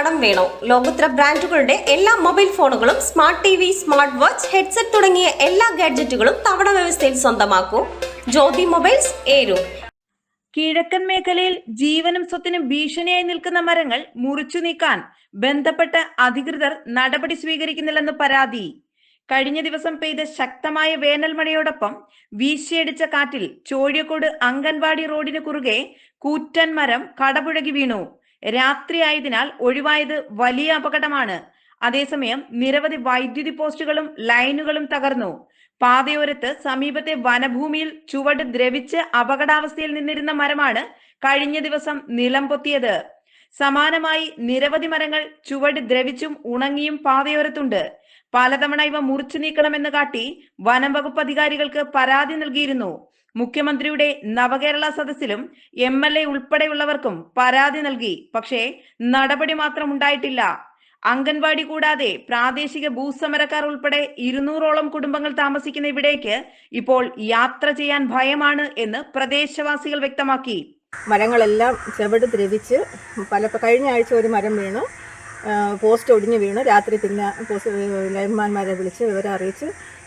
കടം വേണോ? ലോകോത്തര ബ്രാൻഡുകളുടെ എല്ലാ മൊബൈൽ ഫോണുകളും smart T V smart watch headset തുടങ്ങിയ എല്ലാ ഗാഡ്ജറ്റുകളും തവണ വ്യവസ്ഥയിൽ സ്വന്തമാക്കൂ. ജ്യോതി മൊബൈൽസ് ഏരു കിഴക്കൻ മേഖലയിൽ ജീവനും സ്വത്തിനും ഭീഷണിയായി നിൽക്കുന്ന മരങ്ങൾ മുറിച്ചു നീക്കാൻ ബന്ധപ്പെട്ട അധികൃതർ നടപടി സ്വീകരിക്കുന്നില്ലെന്ന് പരാതി. കഴിഞ്ഞ ദിവസം പെയ്ത ശക്തമായ വേനൽ മഴയോടൊപ്പം വീശിയടിച്ച കാറ്റിൽ ചോഴിയക്കോട് അംഗൻവാടി റോഡിന് കുറുകെ കൂറ്റൻ മരം കടപുഴകി വീണു. രാത്രിയായതിനാൽ ഒഴിവായത് വലിയ അപകടമാണ്. അതേസമയം നിരവധി വൈദ്യുതി പോസ്റ്റുകളും ലൈനുകളും തകർന്നു. പാതയോരത്ത് സമീപത്തെ വനഭൂമിയിൽ ചുവട് ദ്രവിച്ച് അപകടാവസ്ഥയിൽ നിന്നിരുന്ന മരമാണ് കഴിഞ്ഞ ദിവസം നിലം പൊത്തിയത്. സമാനമായി നിരവധി മരങ്ങൾ ചുവട് ദ്രവിച്ചും ഉണങ്ങിയും പാതയോരത്തുണ്ട്. പലതവണ ഇവ മുറിച്ചു നീക്കണമെന്ന് കാട്ടി വനം വകുപ്പ് അധികാരികൾക്ക് പരാതി നൽകിയിരുന്നു. മുഖ്യമന്ത്രിയുടെ നവകേരള സദസ്സിലും എം എൽ എ ഉൾപ്പെടെയുള്ളവർക്കും പരാതി നൽകി. പക്ഷേ നടപടി മാത്രം ഉണ്ടായിട്ടില്ല. അംഗൻവാടി കൂടാതെ പ്രാദേശിക ഭൂസമരക്കാർ ഉൾപ്പെടെ ഇരുന്നൂറോളം കുടുംബങ്ങൾ താമസിക്കുന്ന ഇവിടേക്ക് ഇപ്പോൾ യാത്ര ചെയ്യാൻ ഭയമാണ് എന്ന് പ്രദേശവാസികൾ വ്യക്തമാക്കി. മരങ്ങളെല്ലാം ചെവിട് ദ്രവിച്ച് പല കഴിഞ്ഞ ആഴ്ച ഒരു മരം വീണു. പോസ്റ്റ് ഒടിഞ്ഞ് വീണ്. രാത്രി പിന്നെ പോസ്റ്റ് ലൈൻമാൻമാരെ വിളിച്ച് വിവരം അറിയിച്ച്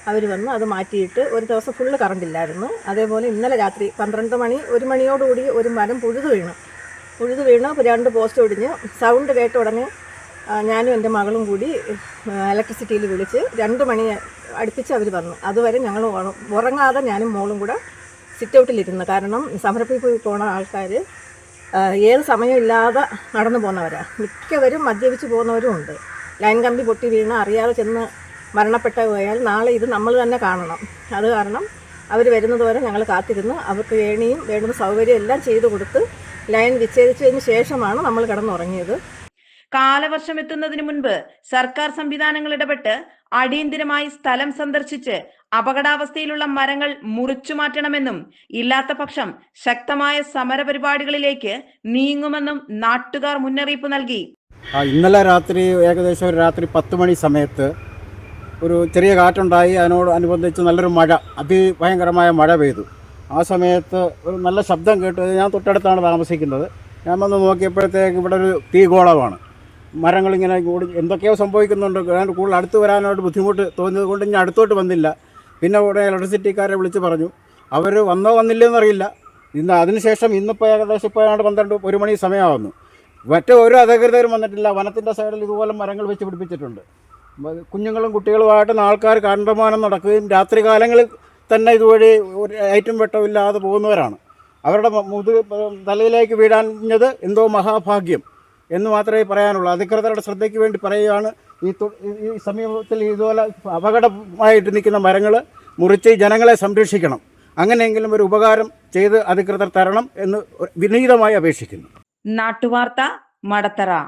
അവർ വന്ന്. അത് മാറ്റിയിട്ട് ഒരു ദിവസം ഫുള്ള് കറണ്ടില്ലായിരുന്നു അതേപോലെ ഇന്നലെ രാത്രി പന്ത്രണ്ട് മണി ഒരു മണിയോടുകൂടി ഒരു മരം പുഴുതു വീണു. പുഴുതു വീണ് രണ്ട് പോസ്റ്റ് ഒടിഞ്ഞ്. സൗണ്ട് കേട്ട ഉടനെ ഞാനും എന്റെ മകളും കൂടി ഇലക്ട്രിസിറ്റിയിൽ വിളിച്ച് രണ്ട് മണി അടുപ്പിച്ച് അവർ വന്നു. അതുവരെ ഞങ്ങൾ ഉറങ്ങാതെ ഞാനും മോളും കൂടെ സിറ്റ് ഔട്ടിലിരുന്നു കാരണം സമരപ്പിൽ പോയി പോണ ആൾക്കാർ ഏത് സമയമില്ലാതെ നടന്നു പോകുന്നവരാണ് മിക്കവരും മദ്യപിച്ച് പോകുന്നവരും ഉണ്ട്. ലൈൻ കമ്പി പൊട്ടി വീണ് അറിയാതെ ചെന്ന് മരണപ്പെട്ട പോയാൽ നാളെ ഇത് നമ്മൾ തന്നെ കാണണം. അത് കാരണം അവർ വരുന്നത് വരെ ഞങ്ങൾ കാത്തിരുന്നു അവർക്ക് ഏണിയും വേണ്ടുന്ന സൗകര്യം എല്ലാം ചെയ്തു കൊടുത്ത് ലൈൻ വിച്ഛേദിച്ചതിന് ശേഷമാണ് നമ്മൾ കിടന്നുറങ്ങിയത്. കാലവർഷം എത്തുന്നതിന് മുൻപ് സർക്കാർ സംവിധാനങ്ങൾ ഇടപെട്ട് അടിയന്തിരമായി സ്ഥലം സന്ദർശിച്ച് അപകടാവസ്ഥയിലുള്ള മരങ്ങൾ മുറിച്ചു മാറ്റണമെന്നും ഇല്ലാത്ത പക്ഷം ശക്തമായ സമരപരിപാടികളിലേക്ക് നീങ്ങുമെന്നും നാട്ടുകാർ മുന്നറിയിപ്പ് നൽകി. ഇന്നലെ രാത്രി ഏകദേശം ഒരു രാത്രി പത്ത് മണി സമയത്ത് ഒരു ചെറിയ കാറ്റുണ്ടായി. അതിനോട് അനുബന്ധിച്ച് നല്ലൊരു മഴ അതിഭയങ്കരമായ മഴ പെയ്തു. ആ സമയത്ത് ഒരു നല്ല ശബ്ദം കേട്ടു. ഞാൻ തൊട്ടടുത്താണ് താമസിക്കുന്നത്. ഞാൻ വന്ന് നോക്കിയപ്പോഴത്തേക്ക് ഇവിടെ ഒരു തീഗോളമാണ്. മരങ്ങളിങ്ങനെ കൂടി എന്തൊക്കെയോ സംഭവിക്കുന്നുണ്ട്. ഞാൻ കൂടുതൽ അടുത്ത് വരാനായിട്ട് ബുദ്ധിമുട്ട് തോന്നിയത് കൊണ്ട് ഞാൻ അടുത്തോട്ട് വന്നില്ല. പിന്നെ ഉടനെ ഇലക്ട്രിസിറ്റിക്കാരെ വിളിച്ച് പറഞ്ഞു. അവർ വന്നോ വന്നില്ലയോ എന്നറിയില്ല ഇന്ന് അതിനുശേഷം ഇന്നിപ്പോൾ ഏകദേശം ഇപ്പോൾ ഏതാണ്ട് പന്ത്രണ്ട് ഒരു മണി സമയമാകുന്നു മറ്റേ ഒരു അധികൃതരും വന്നിട്ടില്ല. വനത്തിന്റെ സൈഡിൽ ഇതുപോലെ മരങ്ങൾ വെച്ച് പിടിപ്പിച്ചിട്ടുണ്ട്. കുഞ്ഞുങ്ങളും കുട്ടികളുമായിട്ട് ആൾക്കാർ കണ്ടമാനം നടക്കുകയും രാത്രി കാലങ്ങളിൽ തന്നെ ഇതുവഴി ഒരു ഐറ്റം വെട്ടമില്ലാതെ പോകുന്നവരാണ്. അവരുടെ മുതു തലയിലേക്ക് വീഴാഞ്ഞത് എന്തോ മഹാഭാഗ്യം. എന്ന് മാത്രമേ പറയാനുള്ളൂ. അധികൃതരുടെ ശ്രദ്ധയ്ക്ക് വേണ്ടി പറയുകയാണ് ഈ ഈ- സമീപത്തിൽ ഇതുപോലെ അപകടമായിട്ട് നിൽക്കുന്ന മരങ്ങൾ മുറിച്ച് ജനങ്ങളെ സംരക്ഷിക്കണം. അങ്ങനെയെങ്കിലും ഒരു ഉപകാരം ചെയ്ത് അധികൃതർ തരണം എന്ന് വിനീതമായി അപേക്ഷിക്കുന്നു. നാട്ടുവാർത്ത മടത്തറ.